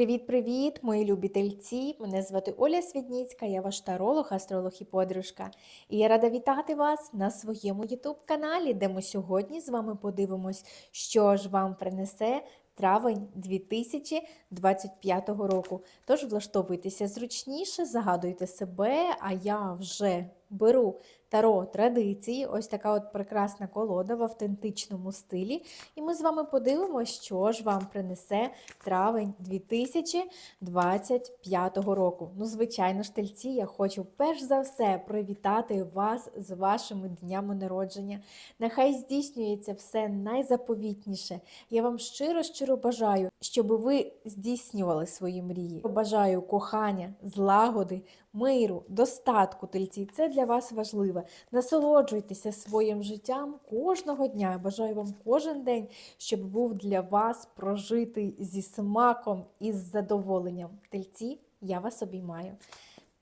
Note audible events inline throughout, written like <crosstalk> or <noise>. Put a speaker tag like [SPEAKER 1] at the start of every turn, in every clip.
[SPEAKER 1] Привіт-привіт, мої любі тельці! Мене звати Оля Свідніцька, я ваш таролог, астролог і подружка. І я рада вітати вас на своєму ютуб-каналі, де ми сьогодні з вами подивимось, що ж вам принесе травень 2025 року. Тож влаштовуйтеся зручніше, загадуйте себе, а я вже беру таро традиції, ось така от прекрасна колода в автентичному стилі. І ми з вами подивимося, що ж вам принесе травень 2025 року. Ну, звичайно ж, тельці, я хочу перш за все привітати вас з вашими днями народження. Нехай здійснюється все найзаповітніше. Я вам щиро-щиро бажаю, щоб ви здійснювали свої мрії. Бажаю кохання, злагоди, миру, достатку тельці. Це для вас важливе. Насолоджуйтеся своїм життям кожного дня. Я бажаю вам кожен день, щоб був для вас прожитий зі смаком і з задоволенням. Тельці, я вас обіймаю.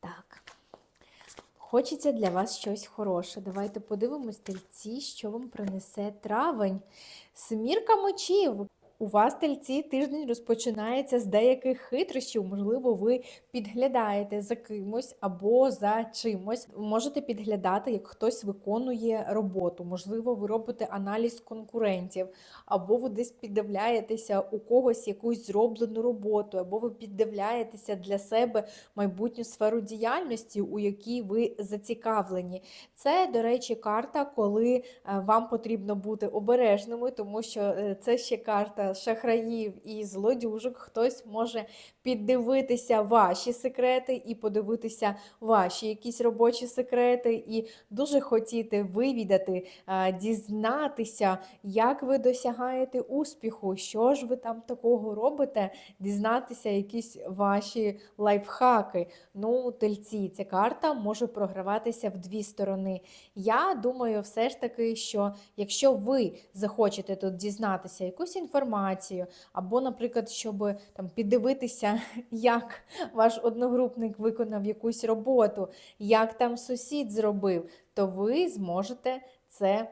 [SPEAKER 1] Так. Хочеться для вас щось хороше. Давайте подивимось, тельці, що вам принесе травень. Смірка мочів. У вас, тельці, тиждень розпочинається з деяких хитрощів. Можливо, ви підглядаєте за кимось або за чимось. Можете підглядати, як хтось виконує роботу. Можливо, ви робите аналіз конкурентів, або ви десь піддивляєтеся у когось якусь зроблену роботу, або ви піддивляєтеся для себе майбутню сферу діяльності, у якій ви зацікавлені. Це, до речі, карта, коли е, вам потрібно бути обережними, тому що е, це ще карта шахраїв і злодюжок. Хтось може піддивитися ваші секрети і подивитися ваші якісь робочі секрети, і дуже хотіти вивідати, дізнатися, як ви досягаєте успіху, що ж ви там такого робите, дізнатися якісь ваші лайфхаки. Ну, тельці, ця карта може програватися в дві сторони. Я думаю, все ж таки, що якщо ви захочете тут дізнатися якусь інформацію, або, наприклад, щоб там піддивитися, <laughs> як ваш одногрупник виконав якусь роботу, як там сусід зробив, то ви зможете це.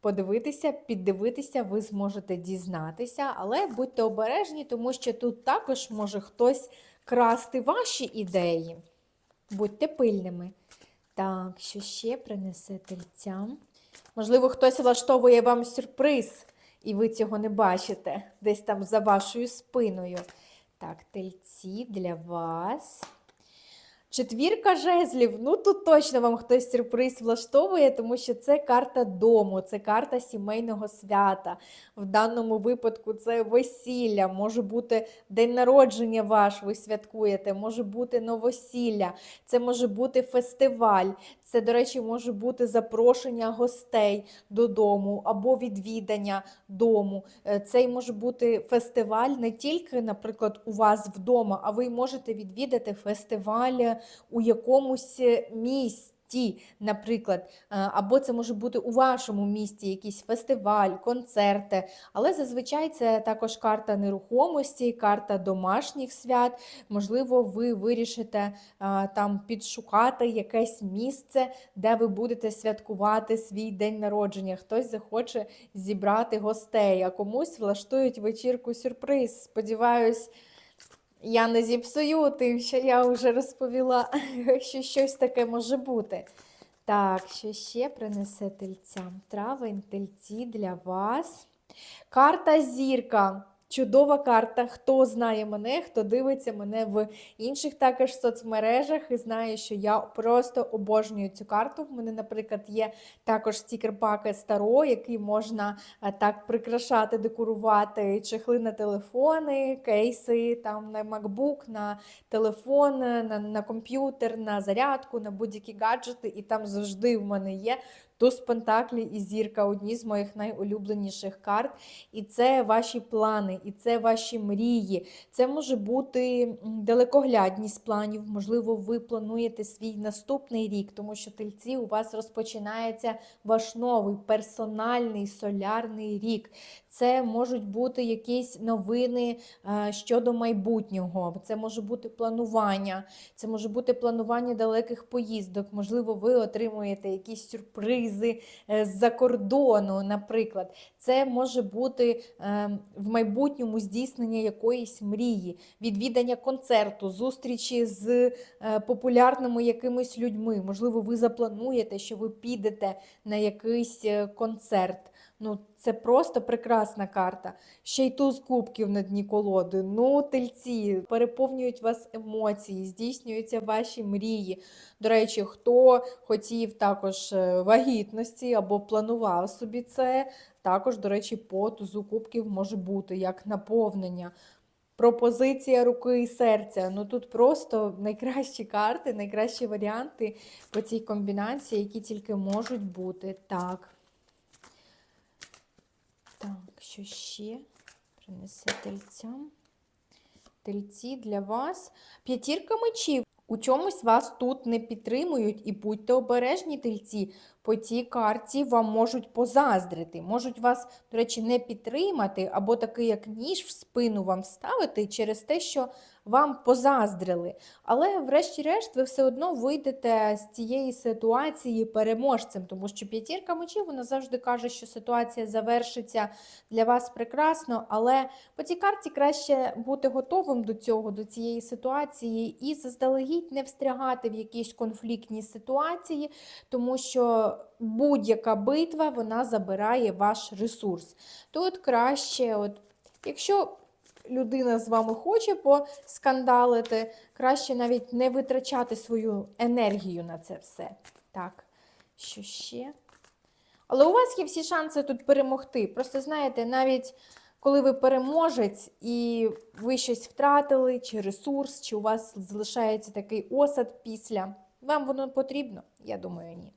[SPEAKER 1] Подивитися, піддивитися, ви зможете дізнатися, але будьте обережні, тому що тут також може хтось красти ваші ідеї. Будьте пильними. Так, що ще принесе тельцям? Можливо, хтось влаштовує вам сюрприз, і ви цього не бачите, десь там за вашою спиною. Так, тельці для вас. Четвірка жезлів. Ну тут точно вам хтось сюрприз влаштовує, тому що це карта дому, це карта сімейного свята. В даному випадку це весілля, може бути день народження ваш, ви святкуєте, може бути новосілля, це може бути фестиваль, це, до речі, може бути запрошення гостей додому або відвідання дому. Е, Це може бути фестиваль не тільки, наприклад, у вас вдома, а ви можете відвідати фестиваль у якомусь місці. Наприклад, е, або це може бути у вашому місті якийсь фестиваль, концерти, але зазвичай це також карта нерухомості, карта домашніх свят. Можливо, ви вирішите е, там підшукати якесь місце, де ви будете святкувати свій день народження. Хтось захоче зібрати гостей, а комусь влаштують вечірку сюрприз. Сподіваюсь. Я не зіпсую тим, що я вже розповіла, <laughs> що щось таке може бути. Так, що ще принесе тельцям? Травень, тельці для вас. Карта зірка. Чудова карта. Хто знає мене, хто дивиться мене в інших також соцмережах і знає, що я просто обожнюю цю карту. В мене, наприклад, є також стікер-паки старо, який можна е, так прикрашати, декорувати чехли на телефони, кейси там на MacBook, на телефон, на, на комп'ютер, на зарядку, на будь-які гаджети. І там завжди в мене є Туз Пентаклі і зірка одні з моїх найулюбленіших карт. І це ваші плани, і це ваші мрії. Це може бути далекоглядність планів. Можливо, ви плануєте свій наступний рік, тому що тельці у вас розпочинається ваш новий персональний солярний рік. Це можуть бути якісь новини е, щодо майбутнього, це може бути планування, це може бути планування далеких поїздок. Можливо, ви отримуєте якісь сюрпризи е, з-за кордону, наприклад. Це може бути е, в майбутньому здійснення якоїсь мрії, відвідання концерту, зустрічі з популярними якимись людьми. Можливо, ви заплануєте, що ви підете на якийсь концерт. Ну, це просто прекрасна карта. Ще й туз кубків на дні колоди. Ну, тельці переповнюють вас емоції, здійснюються ваші мрії. До речі, хто хотів також е, вагітності або планував собі це, також, до речі, по тузу кубків може бути як наповнення. Пропозиція руки і серця. Ну тут просто найкращі карти, найкращі варіанти по цій комбінації, які тільки можуть бути. Так. Так, що ще принесе тельцям? Тельці для вас. П'ятірка мечів. У чомусь вас тут не підтримують, і будьте обережні, тельці. По цій карті вам можуть позаздрити, можуть вас, до речі, не підтримати, або такий, як ніж в спину вам вставити через те, що вам позаздрили. Але, врешті-решт, ви все одно вийдете з цієї ситуації переможцем, тому що п'ятірка мечів вона завжди каже, що ситуація завершиться для вас прекрасно, але по цій карті краще бути готовим до цього, до цієї ситуації, і заздалегідь не встрягати в якісь конфліктні ситуації, тому що будь-яка битва вона забирає ваш ресурс. Тут краще, от, якщо людина з вами хоче поскандалити, краще навіть не витрачати свою енергію на це все. Так, що ще? Але у вас є всі шанси тут перемогти. Просто знаєте, навіть коли ви переможець і ви щось втратили, чи ресурс, чи у вас залишається такий осад після, вам воно потрібно? Я думаю, ні.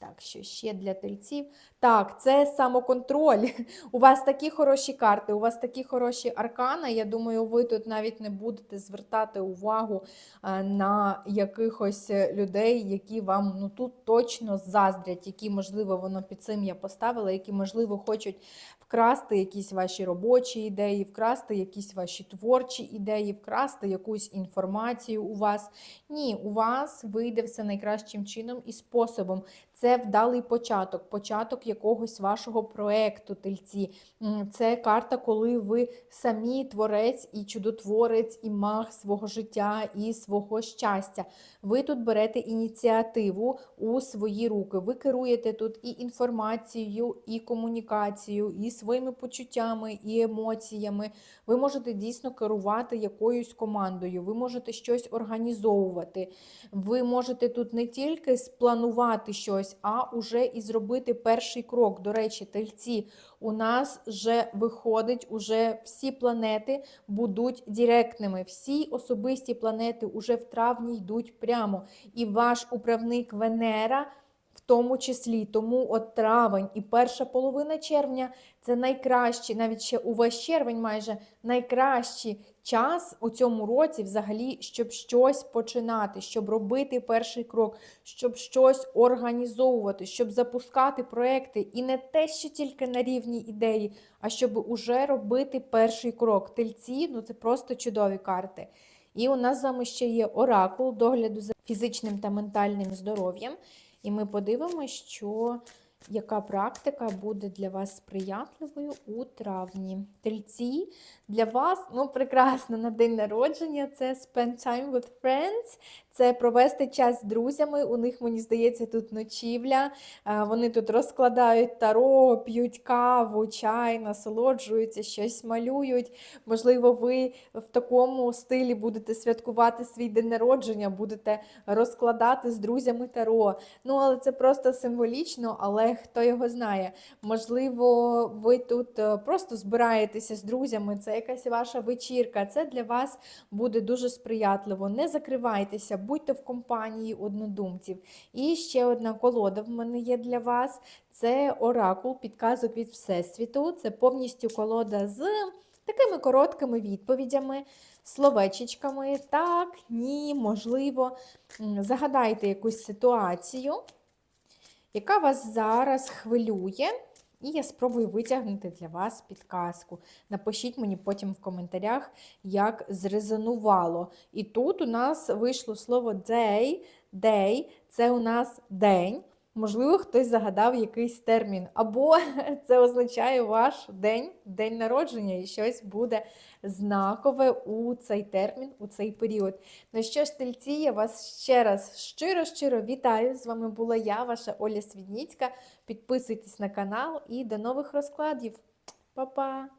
[SPEAKER 1] Так, що ще для тельців? Так, це самоконтроль. <laughs> У вас такі хороші карти, у вас такі хороші аркани. Я думаю, ви тут навіть не будете звертати увагу е, на якихось людей, які вам ну, тут точно заздрять, які, можливо, воно під цим я поставила, які, можливо, хочуть вкрасти якісь ваші робочі ідеї, вкрасти якісь ваші творчі ідеї, вкрасти якусь інформацію у вас. Ні, у вас вийде все найкращим чином і способом. Це вдалий початок, початок якогось вашого проекту, тельці. Це карта, коли ви самі творець і чудотворець, і маг свого життя і свого щастя. Ви тут берете ініціативу у свої руки. Ви керуєте тут і інформацією, і комунікацією, і своїми почуттями, і емоціями. Ви можете дійсно керувати якоюсь командою, ви можете щось організовувати. Ви можете тут не тільки спланувати щось, а уже і зробити перший крок. До речі, тельці, у нас вже виходить, уже всі планети будуть директними. Всі особисті планети уже в травні йдуть прямо. І ваш управник Венера. В тому числі, тому от травень і перша половина червня це найкращий, навіть ще увесь червень майже найкращий час у цьому році, взагалі, щоб щось починати, щоб робити перший крок, щоб щось організовувати, щоб запускати проекти. І не те, що тільки на рівні ідеї, а щоб уже робити перший крок. Тельці ну це просто чудові карти. І у нас з вами ще є оракул догляду за фізичним та ментальним здоров'ям. І ми подивимося, що яка практика буде для вас сприятливою у травні. Тельці для вас ну, прекрасно на день народження це spend time with friends, це провести час з друзями. У них, мені здається, тут ночівля. Вони тут розкладають таро, п'ють каву, чай, насолоджуються, щось малюють. Можливо, ви в такому стилі будете святкувати свій день народження, будете розкладати з друзями таро. Ну, але це просто символічно, але хто його знає. Можливо, ви тут е, просто збираєтеся з друзями, це якась ваша вечірка. Це для вас буде дуже сприятливо. Не закривайтеся, будьте в компанії однодумців. І ще одна колода в мене є для вас. Це оракул, підказок від Всесвіту. Це повністю колода з такими короткими відповідями, словечечками. Так, ні, можливо. Загадайте якусь ситуацію, яка вас зараз хвилює. І я спробую витягнути для вас підказку. Напишіть мені потім в коментарях, як зрезонувало. І тут у нас вийшло слово day. Day – це у нас день. Можливо, хтось загадав якийсь термін, або <laughs> це означає ваш день, день народження, і щось буде знакове у цей термін, у цей період. Ну що ж, тельці, я вас ще раз щиро-щиро вітаю. З вами була я, ваша Оля Свідніцька. Підписуйтесь на канал і до нових розкладів. Па-па!